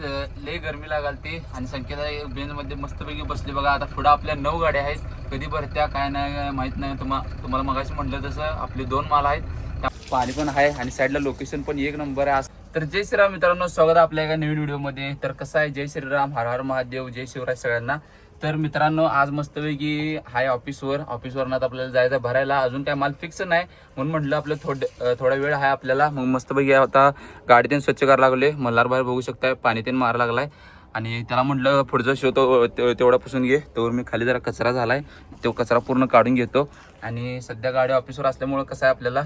लय लय गरमी लागालती आणि संकेता बेंच मध्ये मस्तपैकी बसली. बघा आता पुढे आपल्या नऊ गाड्या आहेत. कधी भरत्या काय नाही माहीत नाही. तुम्हा तुम्हाला मगाशी म्हटलं तसं आपले दोन माल आहेत. त्या- पाणी पण आहे आणि साईडला लोकेशन पण एक नंबर आहे. तर जय श्रीराम मित्रांनो स्वागत आपल्या एका नवीन व्हिडिओमध्ये तर कसं आहे? जय श्रीराम हर हर महादेव जय शिवराज सगळ्यांना. तर मित्रांनो आज मस्तपैकी हाय ऑफिसवर. ऑफिसवर आता आपल्याला जायचं भरायला. अजून काय माल फिक्स नाही. म्हणून म्हटलं आपलं थोड थोडा वेळ आहे आपल्याला. मग मस्तपैकी आता गाडी तेन स्वच्छ करायला लागले मल्हार बाहेर बघू शकताय पाणी तेन मारा लागलाय. आणि त्याला म्हटलं पुढचा शो तो तेवढा पुसून घे. तोवर मी खाली जरा कचरा झाला आहे तो कचरा पूर्ण काढून घेतो. आणि सध्या गाडी ऑफिसवर असल्यामुळं कसं आहे आपल्याला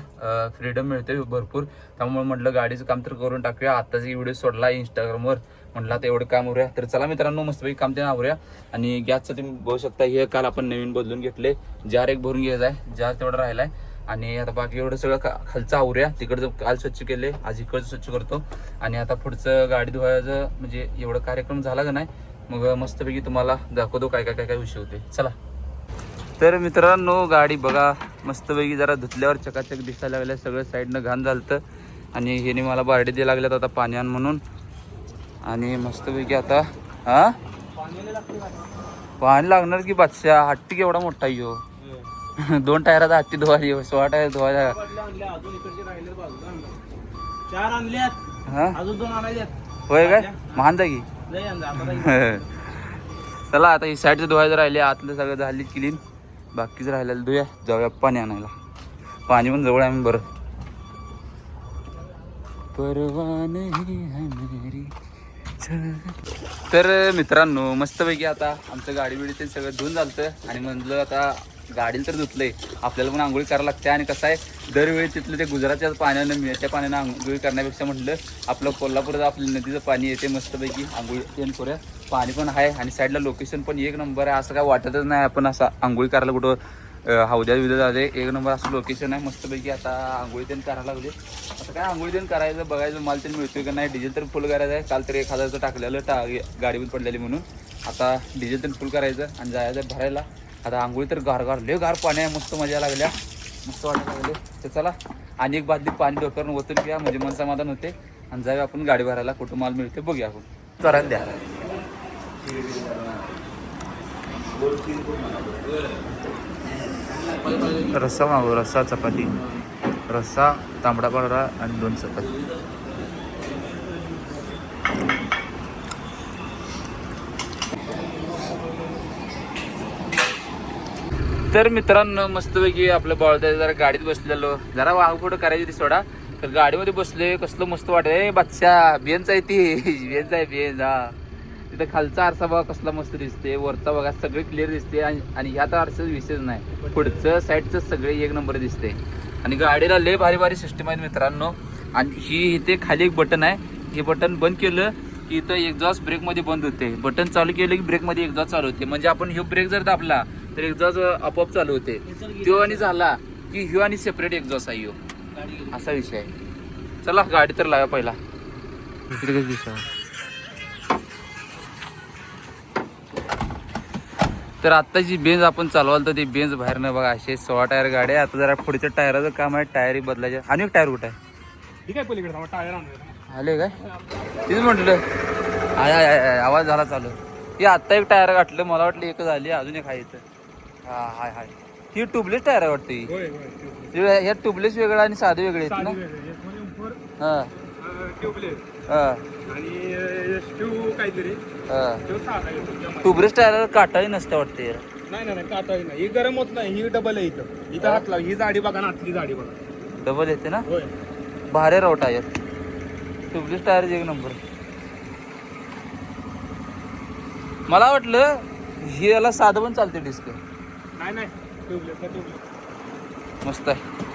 फ्रीडम मिळते भरपूर. त्यामुळे म्हटलं गाडीचं काम तर करून टाकूया. आताच व्हिडिओ सोडला इंस्टाग्रामवर म्हटलं आता एवढं काम आवरूया तर चला मित्रांनो मस्तपैकी काम ते आवरूया. आणि गॅसचं तुम्ही बघू शकता हे काल आपण नवीन बदलून घेतले. जार एक भरून घ्यायचा आहे जार तेवढा आहे आणि आता बाकी एवढं सगळं खालचं आवरूया. तिकडचं काल स्वच्छ केले आज इकडचं स्वच्छ करतो. आणि आता पुढचं गाडी धुवायचं म्हणजे एवढं कार्यक्रम झाला का नाही मग मस्तपैकी तुम्हाला दाखवतो काय काय काय काय विषय होते. चला. तर मित्रांनो गाडी बघा मस्तपैकी जरा धुतल्यावर चकाचक दिसायला लागल्या सगळं साईडनं घाण झालं आणि ह्याने मला बारडी द्यायला लागल्यात आता पाणी आण म्हणून. आणि मस्तपैकी आता हां? पाणी लागणार की बादशा हट्टी केवढा मोठा आहे दोन टायराचा हत्ती धुवायला ह्यो, सोळा टायर धुवायला. आणलं. चार आणल्यात. हा? अजून दोन आणायच्यात. होय काय? महान जागी. आणलं. चला आता ही साईडचं धुवायचं राहिले आतलं सगळं झाली क्लीन बाकीचं राहिलेलं धुया. जाऊया पाणी आणायला. पाणी पण जवळ आहे आम्ही बरं. है. तर मित्रांनो मस्तपैकी आता आमचं गाडी बिडी ते सगळं धुवून झालतं. आणि म्हणलं आता गाडीला तर धुतलंय. आपल्याला पण आंघोळी करायला लागते. आणि कसं आहे दरवेळी तिथलं ते गुजरातच्या पाण्यानं मिळत्या पाण्यानं आंघोळी करण्यापेक्षा म्हटलं आपलं कोल्हापूरचं आपलं नदीचं पाणी येते मस्तपैकी. आंघोळी तेन करूया. पाणी पण आहे. आणि साईडला लोकेशन पण एक नंबर आहे. असं काय वाटतच नाही आपण असं आंघोळी करायला कुठं हौद्यात विद्यात जाते. एक नंबर असं लोकेशन आहे. मस्तपैकी आता आंघोळी तेन करायला लागले. आता काय आंघोळी तेन करायचं बघायचं माल तेन मिळतोय का नाही. डिझेल तर फुल करायचं आहे. काल तर एक हजारचं टाकलेलं टा गाडीवर पडलेली म्हणून. आता डिझेल तेन फुल करायचं आणि जायचं भरायला. आता आंघोळी तर गार गार लय गार पाणी आहे मस्त मजा लागल्या. मस्त वाटायला लागले. तर चला आणि एक बादली पाणी डोक्यावर ओतून घ्या म्हणजे मन समाधान होते. आणि जाऊया आपण गाडी भरायला कुठं माल मिळते बघूया आपण. करायला द्या. रस्सा मागू रस्सा चपाती. रस्सा तांबडा पांढरा आणि दोन चपाती. तर मित्रांनो मस्तपैकी आपलं बळदा जरा गाडीत बसलेलो. जरा वाहू कुठं करायची ती सोडा. तर गाडीमध्ये बसले कसलं मस्त वाटत बादशा बादशाह बेंच आहे ती. बेंच आहे बेंच हा. तिथं खालचा आरसा बघा कसला मस्त दिसते वरचा बघा सगळे क्लिअर दिसते आणि आणि ह्यात आरसाच विषयच नाही. पुढचं साईडचं सगळे एक नंबर दिसते आणि गाडीला लय भारी भारी सिस्टम आहेत मित्रांनो. आणि ही इथे खाली एक बटन आहे. हे बटन बंद केलं की इथं एक्झॉस्ट ब्रेकमध्ये बंद होते. बटन चालू केलं की ब्रेकमध्ये एक्झॉस्ट चालू होते. म्हणजे आपण ह्यो ब्रेक जर दाबला तर एक्झॉस्ट आपोआप चालू होते. तो आणि झाला की ह्यो आणि सेपरेट एक्झॉस्ट आहे ह्यो. असा विषय आहे. चला गाडी तर लावा पहिला. इकडे तर आता जी बेंज आपण चालवाल तर ती बेंज बाहेर न बघा असे सोळा टायर गाड्या आता जरा पुढच्या टायराचं काम आहे टायरी बदलायचे. आणि एक टायर कुठं आहे? ठीक आहे पलीकडे टायर आले काय? तेच म्हटलं. आय, आवाज झाला चालू. हे आत्ता एक टायर गाठलं मला वाटलं एक झाली अजून एक आहे इथं. हा हाय हाय. ही ट्यूबलेस टायर आहे वाटतं ही. होय हे- ट्यूबलेस वेगळं आणि साधे वेगळे आहेत साधी ना वेगळी. हा. अं, ट्यूबलेस. हा. आणि एस टू काहीतरी. हा. तो साधा येतो त्यामध्ये. ट्यूबलेस टायर काटाही नसते वाटते नाही नाही नाही काटाही नाही. ही गरम होत नाही ही डबल आहे इथं. इथं हात लाव ही जाडी बघा ना आतली जाडी बघा. डबल येते ना? होय. भारी राव टायर ट्यूबलेस टायर एक नंबर. मला वाटलं हे याला साधं पण चालते डिस्क नाही नाही. ट्यूबलेस ट्यूबलेस मस्त आहे.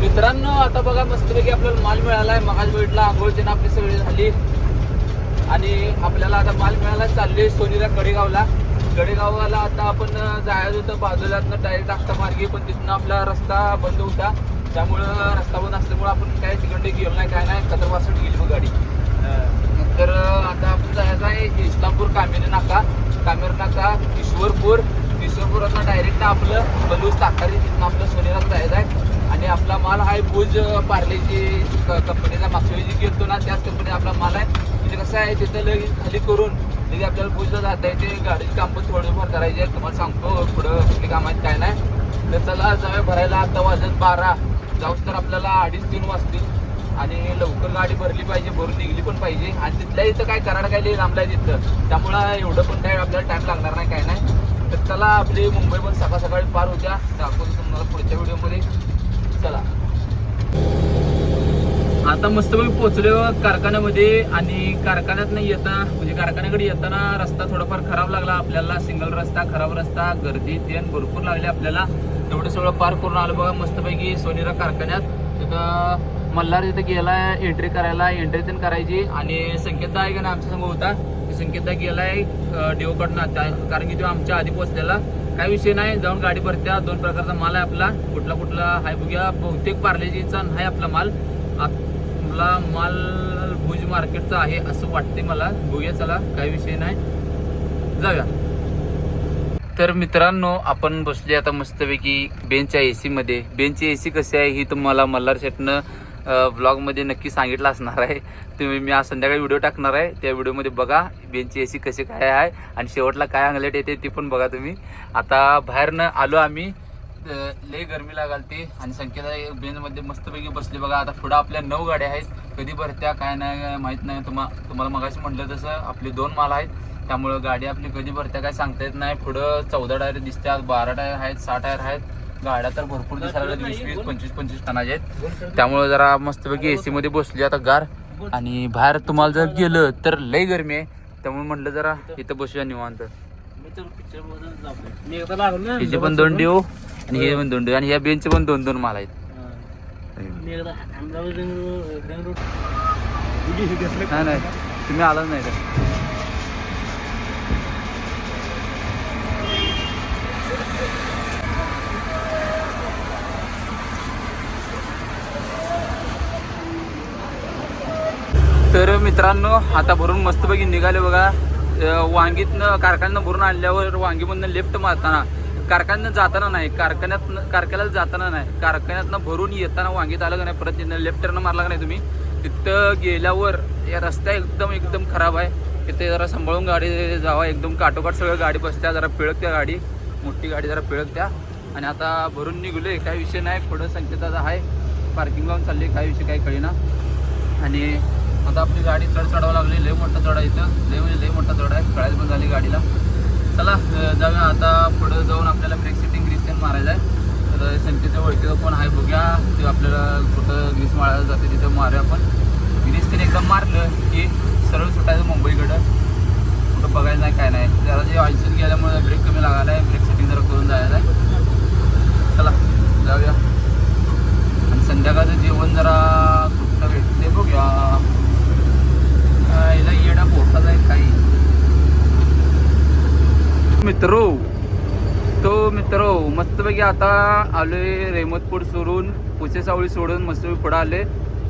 मित्रांनो आता बघा मस्तपैकी आपल्याला माल मिळालाय. मगाच भेटला आंघोळची आपली सगळी झाली. आणि आपल्याला आता माल मिळाला चालले सोनीला कडेगावला. कडेगावला आता आपण जायचं होतं बाजूला डायरेक्ट आष्टा मार्गे पण तिथनं आपला रस्ता बंद होता. त्यामुळं रस्ता बंद असल्यामुळं आपण काय तिकडे गेलो नाही काय नाही. कदरवासट गेली मग गाडी. तर आता आपण जायचं आहे इस्लामपूर कामेरी नाका. कामेर नाका ईश्वरपूर. ईश्वरपुरातनं डायरेक्ट आपलं बलूस ताकारी तिथनं आपलं सोनेरात जायचं आहे. आणि आपला माल आहे भुज पार्लेची कंपनीचा मागच्या वेळी जी घेतो ना त्याच कंपनीचा आपला माल आहे. म्हणजे कसं आहे तिथं लगेच खाली करून म्हणजे आपल्याला भुजला जाता येते. गाडीची कामं थोडंफार करायची तुम्हाला सांगतो पुढं कुठली कामात काय नाही. तर चला जाऊया भरायला. आता वाजत बारा. जाऊस तर आपल्याला अडीच तीन वाजतील. आणि लवकर गाडी भरली पाहिजे भरून निघली पण पाहिजे. आणि तिथल्या इथं काय कराड काय लई लांबला तिथं त्यामुळं एवढं पण काय आपल्याला टाइम लागणार नाही काय नाही. तर चला आपली मुंबई पण सकाळ सकाळी पार होत्या. दाखवतो तुम्हाला पुढच्या व्हिडिओमध्ये. चला. आता मस्तपैकी पोचलो कारखान्यामध्ये. आणि कारखान्यात नाही येता म्हणजे कारखान्याकडे येताना रस्ता थोडाफार खराब लागला. आपल्याला सिंगल रस्ता खराब रस्ता गर्दी तेन भरपूर लागली आपल्याला. तेवढं सगळं पार करून आलो बघा मस्तपैकी सोनीरा कारखान्यात. तिथं मल्हार तिथं गेलाय एंट्री करायला एंट्री पण करायची. आणि संकेतदा आहे का ना आमच्यासमोर होता. ते संकेतदा गेलाय डिओकडनं त्या कारण की तो आमच्या आधी पोहोचलेला. काय विषय नाही जाऊन गाडी भरत्या. दोन प्रकारचा माल आहे आपला. कुठला कुठला आहे बघूया. बहुतेक पार्लेजीचा आहे आपला माल. आपला माल भुज मार्केटचा आहे असं वाटते मला. बघूया चला काही विषय नाही. जाऊया. तर मित्रांनो आपण बसले आता मस्तपैकी बेंचच्या ए सीमध्ये बेंचची ए सी कशी आहे ही तुम्हाला मल्हार शेटनं ब्लॉगमध्ये नक्की सांगितलं असणार आहे. तुम्ही मी आज संध्याकाळी व्हिडिओ टाकणार आहे. त्या व्हिडिओमध्ये बघा बेंची ए सी कशी काय आहे आणि शेवटला काय अंगलेट येते ते पण बघा तुम्ही. आता बाहेरनं आलो आम्ही. लय गरमी लागालती आणि संकेता बेंचमध्ये मस्तपैकी बसली बघा. आता पुढं आपल्या नऊ गाड्या आहेत. कधी भरत्या काय नाही माहीत नाही. तुम्हा तुम्हाला मगाशी म्हटलं तसं आपले दोन माल आहेत. त्यामुळं गाडी आपली कधी भरत्या काय सांगता येत नाही. पुढं चौदा टायर दिसतात बारा टायर आहेत सहा टायर आहेत. गाड्या तर भरपूर दिसायला वीस वीस पंचवीस पंचवीस टनाच्या आहेत. त्यामुळे जरा मस्तपैकी ए मध्ये बसली आता गार. आणि बाहेर तुम्हाला जर गेलं तर लय गरमी आहे. त्यामुळे म्हटलं जरा इथं बसूया निवांत. हिचे पण दोन देऊ आणि हे पण दोन देऊ. आणि ह्या बेंचचे पण दोन दोन माल आहेत. हे. नाही नाही. तुम्ही आलाच नाही तर. तर मित्रांनो आता भरून मस्तपैकी निघाले बघा. वांगीतनं कारखान्यानं भरून आणल्यावर वांगीमधनं लेफ्ट मारताना कारखान्यानं जाताना नाही कारखान्यात कारखान्याला जाताना नाही कारखान्यातनं भरून येताना वांगीत आलं का नाही परत येणं लेफ्ट टर्न मारला का नाही तुम्ही? तिथं गेल्यावर या रस्ता एकदम एकदम खराब आहे. तिथे जरा सांभाळून गाडी जावा एकदम काटोकाट सगळं गाडी बसत्या जरा पिळकत्या गाडी मोठी गाडी जरा पिळकत्या आणि आता भरून निघले काय विषय नाही पुढं संकेताचा आहे. पार्किंग लावून चालली काय विषय काही कळेना. आणि आता आपली गाडी चढ चढावं लागली लय मोठा चढ आहे इथं. लय म्हणजे लय मोठा चढ आहे. कळायच पण झाली गाडीला. चला जाऊया आता पुढं जाऊन आपल्याला ब्रेक सिटिंग ग्रीस तेन मारायचं आहे. तर संकेतच्या ओळखीचं कोण आहे बघूया. ते आपल्याला कुठं ग्रीस मारायला जाते तिथं मारूया आपण. ग्रीस तेन एकदम मारलं की सरळ सुटायचं मुंबईकडं. कुठं बघायचं नाही काय नाही. जरा जे ऑइलशीट गेल्यामुळे ब्रेक कमी लागायला आहे. ब्रेक सेटिंग जरा करून जायचं आहे. चला जाऊया. आणि संध्याकाळचं जेवण जरा कुठं भेटते बघूया. याला येडा पोटाचा आहे काही. मित्रो तो मित्र मस्तपैकी आता आलोय रेमतपूर सोडून पुसे सावळी सोडून मस्तपैकी पुढे आले.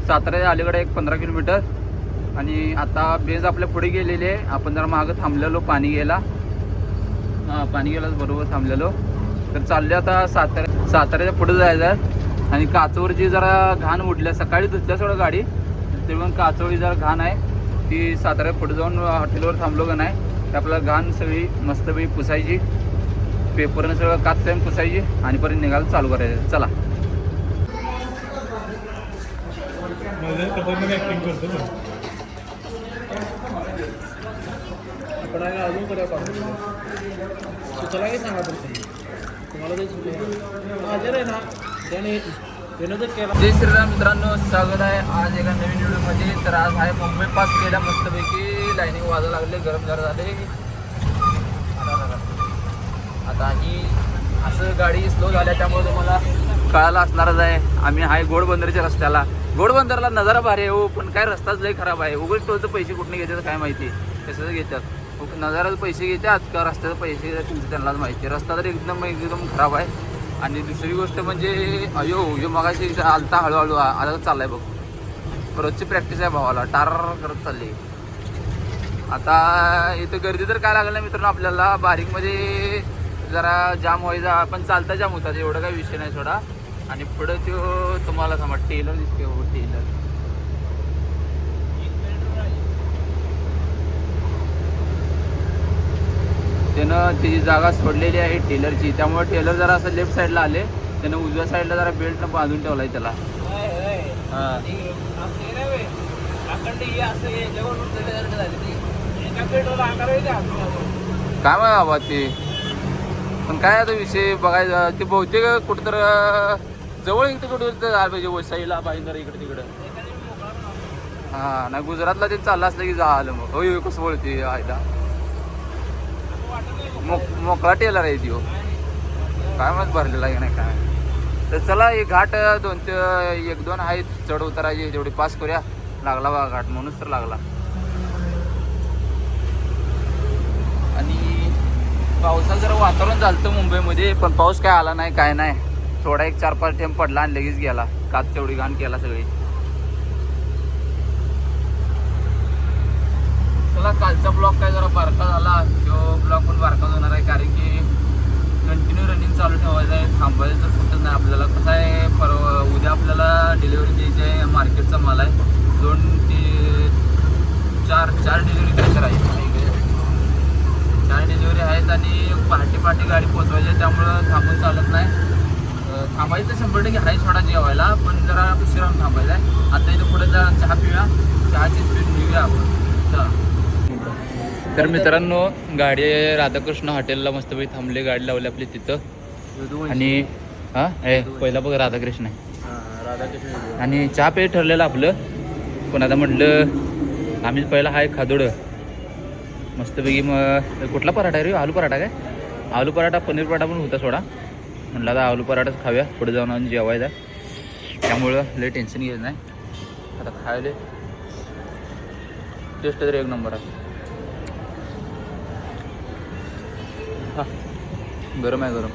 साताऱ्याच्या अलीकडे एक पंधरा किलोमीटर. आणि आता बेज आपल्या पुढे गेलेली आहे. आपण जरा मागं थांबलेलो पाणी घ्यायला. हां पाणी गेलाच बरोबर थांबलेलो. तर चालले आता सातारा साताऱ्याच्या पुढे जायचं आहे. आणि काचोवरची जरा घाण उडल्या सकाळी धुतल्या सोडं गाडी. तरी पण जरा घाण आहे. ती साताऱ्या पुढे जाऊन हॉटेलवर थांबलो का नाही तर आपल्याला घाण सगळी मस्तपैकी पुसायची. पेपरनं सगळं काच टाईम पुसायची आणि परत निघायला चालू करायचं. चला. अजून तुम्हाला जय श्रीराम मित्रांनो स्वागत आहे आज एका नवीन व्हिडिओमध्ये. तर आज आहे मुंबई पास केल्या मस्तपैकी. लाईनिंग वाजायला लागले गरम जरा झाले. आता ही असं गाडी स्लो झाल्या त्यामुळे तुम्हाला कळायला असणारच आहे. आम्ही आहे गोडबंदरच्या रस्त्याला. गोडबंदरला नजारा भारी आहे हो पण काय रस्ताच लय खराब आहे. उघड टोलचं पैसे कुठून घेतात काय माहिती? कसं घेतात. नजाराचे पैसे घेतात का रस्त्याचे पैसे घेतात तुमचं त्यांनाच माहिती रस्ता तर एकदम एकदम खराब आहे. आणि दुसरी गोष्ट म्हणजे अयो यो मगाशी आलता हळूहळू आ- आता चाललाय बघ. रोजची प्रॅक्टिस आहे भावाला टार करत चालली. आता इथं गर्दी तर काय लागलं नाही मित्रांनो आपल्याला. बारीकमध्ये जरा जाम व्हायचा पण चालता जाम होता एवढं काही विषय नाही सोडा. आणि पुढं तो तुम्हाला सांगा टेलर दिसते हो टेलर त्यानं ती जागा सोडलेली आहे टेलरची त्यामुळे टेलर जरा असं लेफ्ट साईडला आले त्यानं उजव्या साईडला जरा बेल्ट बांधून ठेवलाय त्याला. हा. काय माहिती बाबा ते. पण काय आता विषय बघायचा ते बहुतेक कुठं तर जवळ इकडे कुठं तर झालं पाहिजे वसईला पाहिजे इकडे तिकडं. हा नाही गुजरातला ते चाललं असलं की झालं मग. होय कसं बोलते आयदा. मोक मोकळा टेलर आहे त्यो. काय मग भरलेला आहे नाही काय? तर चला हे घाट दोन ते एक दोन आहेत. चढ उतरायचे तेवढे पास करूया. लागला बा घाट म्हणूनच तर लागला. आणि पावसा जरा वातावरण झालं मुंबईमध्ये पण पाऊस काय आला नाही काय नाही. थोडा एक चार पाच टेम पडला आणि लगेच गेला. कात तेवढी घाण केला सगळी. चांगला कालचा ब्लॉक काय जरा बारका झाला. तो ब्लॉक पण बारका होणार आहे कारण की कंटिन्यू रनिंग चालू ठेवायचं आहे. थांबायचं तर कुठं नाही. आपल्याला कसं आहे परवा उद्या आपल्याला डिलिव्हरी द्यायची आहे मार्केटचा माल आहे. दोन ते चार चार डिलिव्हरी प्रेशर आहे. चार डिलिव्हरी आहेत आणि पहाटे पहाटे गाडी पोचवायची आहे त्यामुळं थांबून चालत नाही. थांबायचं शंभर टक्के आहे सोडा जेवायला पण जरा उशिरा थांबायचं आहे. आता इथं पुढे जरा चहा पिऊया. चहाची स्पीड घेऊया आपण. चला. तर मित्रांनो गाडी राधाकृष्ण हॉटेलला मस्तपैकी थांबले गाडी लावली आपली तिथं. आणि हा? ए पहिला बघ राधाकृष्ण आहे. राधाकृष्ण आणि चहा पे ठरलेलं आपलं. पण आता म्हटलं आम्ही पहिला हाय खादोड. मस्तपैकी मग कुठला पराठा आहे रे? आलू पराठा काय? आलू पराठा पनीर पराठा पण होता सोडा. म्हटलं आता आलू पराठाच खाऊया पुढे जाऊन आणि जेवायचा त्यामुळं लय टेन्शन घ्यायचं नाही. आता खायले. टेस्ट तरी एक नंबर आहे. गरम आहे गरम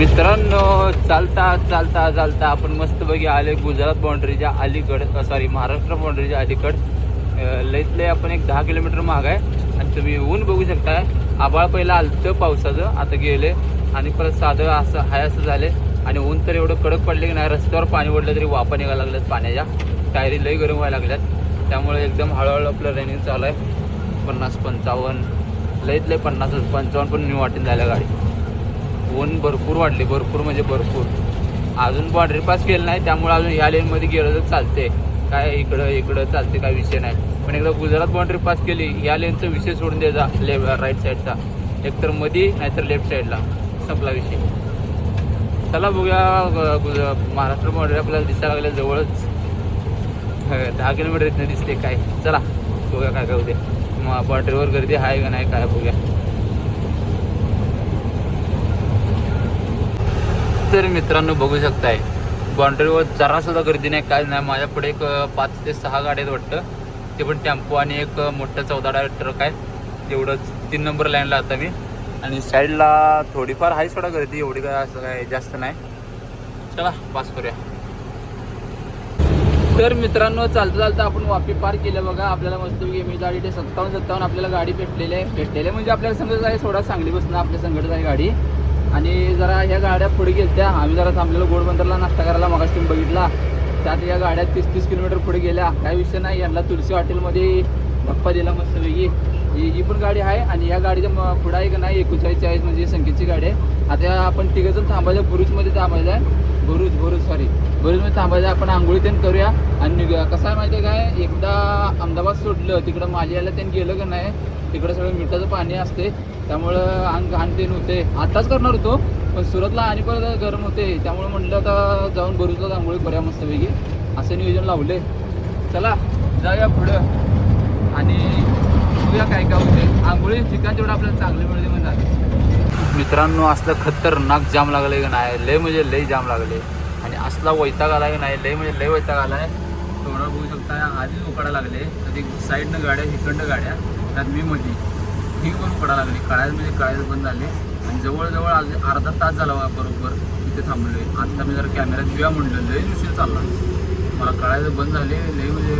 मित्रांनो चालता चालता चालता आपण मस्तपैकी आले गुजरात बाउंड्रीच्या अलीकड सॉरी महाराष्ट्र बाउंड्रीच्या अलीकड. लईत लई आपण एक दहा किलोमीटर माग आहे. आणि तुम्ही ऊन बघू शकताय आबाळ पहिलं आलतं पावसाचं आता गेले आणि परत साधं असं हाय असं झाले आणि ऊन तर एवढं कडक पडले की नाही रस्त्यावर पाणी पडलं तरी वापा निघायला लागल्यात पाण्याच्या. टायरी लई गरम व्हायला लागल्यात. त्यामुळे एकदम हळूहळू आपलं रनिंग चालू आहे. पन्नास पंचावन्न लईत लई पन्नास पंचावन्न पण न्यू वाटेन झाल्या गाडी. ऊन भरपूर वाढली भरपूर म्हणजे भरपूर. अजून बॉर्डर पास केलं नाही त्यामुळे अजून ह्या लेनमध्ये गेलं तर चालते काय इकडं इकडं चालते काय विषय नाही. पण एकदा गुजरात बाउंड्री पास केली या लेनचा विषय सोडून द्यायचा ले राईट साईडचा एकतर मधी नाहीतर लेफ्ट साईडला संपला विषय. चला बघूया गुजरा गुज- महाराष्ट्र बाउंड्री आपल्याला दिसायला लागल्या जवळच. दहा किलोमीटर इथनं दिसते काय. चला बघूया काय काय उद्या मग बाउंड्रीवर गर्दी आहे का नाही काय बघूया. तर मित्रांनो बघू शकताय. बाउंड्रीवर जरा सुद्धा गर्दी नाही काय नाही. माझ्या पुढे एक पाच ते सहा गाड्या आहेत वाटतं. ते पण टेम्पो आणि एक मोठं मोठा चौदा ट्रक आहे. तेवढंच तीन नंबर लाईनला आता मी. आणि साईडला थोडीफार आहे सोडा गर्दी एवढी काय असं काय जास्त नाही. चला पास करूया. तर मित्रांनो चालता चालता आपण वापी पार केलं बघा. आपल्याला मस्त मी गाडी ते सत्तावन्न सत्तावन्न आपल्याला गाडी भेटलेली आहे. भेटलेली आहे म्हणजे आपल्याला संगत आहे थोडा सांगली बसून आपल्या संगत आहे गाडी. आणि जरा ह्या गाड्या पुढे गेल्या आम्ही जरा थांबलेलो गोडबंदरला नाश्ता करायला मगाशी तुम्ही बघितला. त्यात या गाड्या तीस तीस किलोमीटर पुढे गेल्या. काय विषय नाही यांना तुलसी हॉटेलमध्ये धप्पा दिला मस्तपैकी ही ही पण गाडी आहे आणि या गाडीच्या पुढं आहे का नाही एकोणचाळीस चाळीस म्हणजे संख्येची गाडी आहे. आता आपण तिघंजण थांबायचं बुरुजमध्ये थांबायचं आहे. बुरुज बुरुज सॉरी बुरुजमध्ये थांबायचं आपण आंघोळी त्यांनी करूया. आणि निघूया कसं आहे माहिती आहे काय? एकदा अहमदाबाद सोडलं तिकडं मालियाला त्यांनी गेलं का नाही तिकडं सगळं मिठाचं पाणी असते त्यामुळं अंग घाण ते होते आत्ताच करणार होतो पण सुरतला आणि परत गरम होते त्यामुळे म्हटलं आता जाऊन भरूचला आंघोळी करूया मस्तपैकी. असं नियोजन लावले चला जाऊया पुढं. आणि बघूया काय काय होते आंघोळी ठिकाण तेवढं आपल्याला चांगले मिळते म्हणतात मित्रांनो असलं खतरनाक जाम लागले का नाही? लय म्हणजे लय जाम लागले असला वैताग आला की नाही लय म्हणजे लय वैताग आला आहे थोडं बघू शकता आधीच उकाडा लागले कधी साईडनं गाड्या इकडनं गाड्या त्यात मी म्हटली ही पण उकडा लागली कळायला म्हणजे कळायला बंद झाले. आणि जवळजवळ आज अर्धा तास झाला बघा बरोबर इथे थांबलोय. आता मी जर कॅमेऱ्यात घेऊया म्हणलं लय उशीर चालला. मला कळायचं बंद झाले लय म्हणजे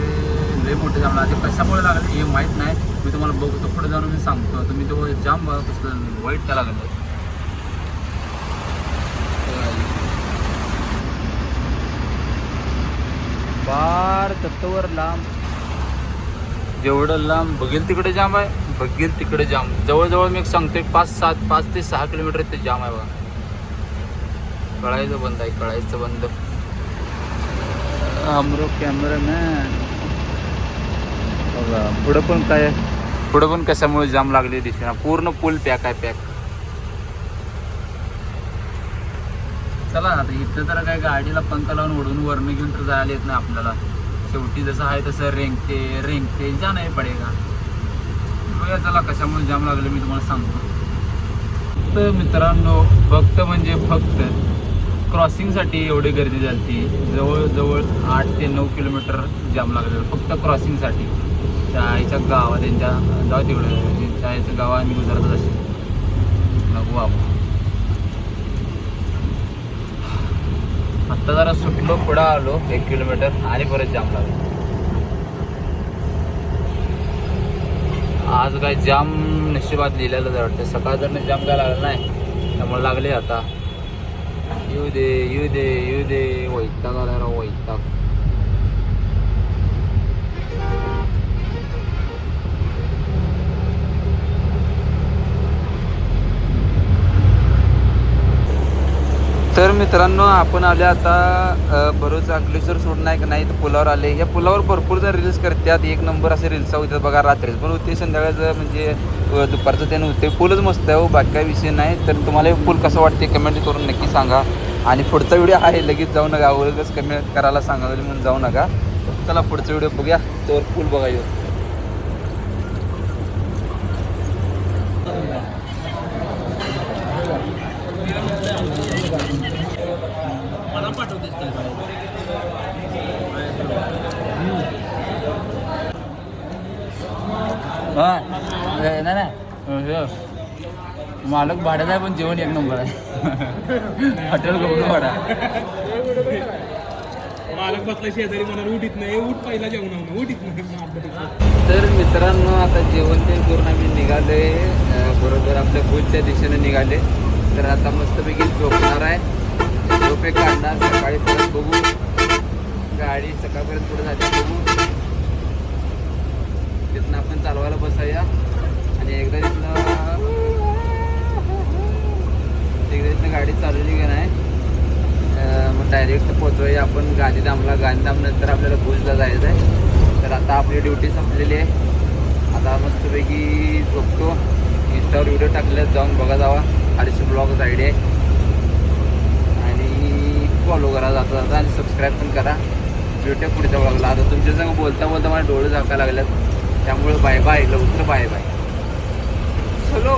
लय मोठे जाम लागले कशामुळे लागले हे माहीत नाही. मी तुम्हाला बघतो पुढे जाऊन मी सांगतो. तुम्ही तो जाम बघा कसलं वाईट त्या लागलं. फार तत्वर लांब. जेवढं लांब बघेल तिकडे जाम आहे बघेल तिकडे जाम. जवळजवळ मी एक सांगतोय पाच सात पाच ते सहा किलोमीटर ते जाम आहे बघा. कळायचं बंद आहे कळायचं बंद. हमरो कॅमेरामॅन. बघा पुढं पण काय? पुढं पण कशामुळे जाम लागले दिसणार पूर्ण पूल पॅक आहे पॅक चला आता इथं तर काय गाडीला पंख लावून ओढून वरनं घेऊन तर जायला येत नाही आपल्याला. शेवटी जसं आहे तसं रेंगते रेंगते जा नाही पडेगा. बघा चला कशामुळे जाम लागलं मी तुम्हाला सांगतो. तर मित्रांनो फक्त म्हणजे फक्त क्रॉसिंगसाठी एवढी गर्दी झाली जवळजवळ आठ ते नऊ किलोमीटर जाम लागलेलं. फक्त क्रॉसिंगसाठी. त्या आईच्या गावात त्यांच्या जाऊ तिकडे. त्यांच्या आईचं गाव आम्ही गुजरातच असेल नको बाबा. आत्ता जरा सुटलो पुढं आलो एक किलोमीटर आणि परत जाम लागलो. आज काय जाम नशिबात लिहिलेलं वाटतं सकाळ जर जाम काय लागला नाही. त्यामुळे लागले आता. येऊ दे येऊ दे येऊ दे. वैताग आला राव वैताग. तर मित्रांनो आपण आले आता भरूच अंकलेश्वर सोडून का नाही तर पुलावर आले. या पुलावर भरपूर जर रील्स करतात एक नंबर असे रील्स होतात बघा रात्रीच. पण होते संध्याकाळचं म्हणजे दुपारचं त्यानं होते पूलच मस्त आहे हो बाकी काही विषय नाही. तर तुम्हाला हे पूल कसं वाटते कमेंट करून नक्की सांगा. आणि पुढचा व्हिडिओ आहे लगेच जाऊ नका. अगोदरच कमेंट करायला सांगा म्हणून जाऊ नका. चला पुढचा व्हिडिओ बघूया. तर पूल बघा हा. नाही नाही. मालक भाड्याचा आहे पण जेवण एक नंबर आहे. हॉटेल गौरव भाडा. मालक बसला शेजारी म्हणाल उठीत नाही उठ पहिला जेवण उठीत नाही तर मित्रांनो आता जेवण ते करून आम्ही निघाले बरोबर आपल्या भूजच्या दिशेने निघाले. तर आता मस्तपैकी झोपणार आहे. झोप काढणार सकाळी परत बघू. गाडी सकाळपर्यंत पुढे जाते बघू. पण चालवायला बसाया आणि एकदा इथनं एकदा इथनं गाडी चालवली की नाही मग डायरेक्ट पोचवूया आपण गांधीधामला. गांधीधामनंतर आपल्याला भुजला जायचं आहे. तर आता आपली ड्युटी संपलेली आहे. आता मस्तपैकी झोपतो. इंस्टावर व्हिडिओ टाकले जाऊन बघा जावा. अडीचशे ब्लॉगच आयडी आहे. आणि फॉलो करा जाता जाता. आणि सबस्क्राईब पण करा. भेटूया पुढच्या ब्लॉगला आता तुमच्या संग बोलता बोलता मला डोळे झाका लागल्यात. त्यामुळं बाय बाय लवकर बाय बाय चलो.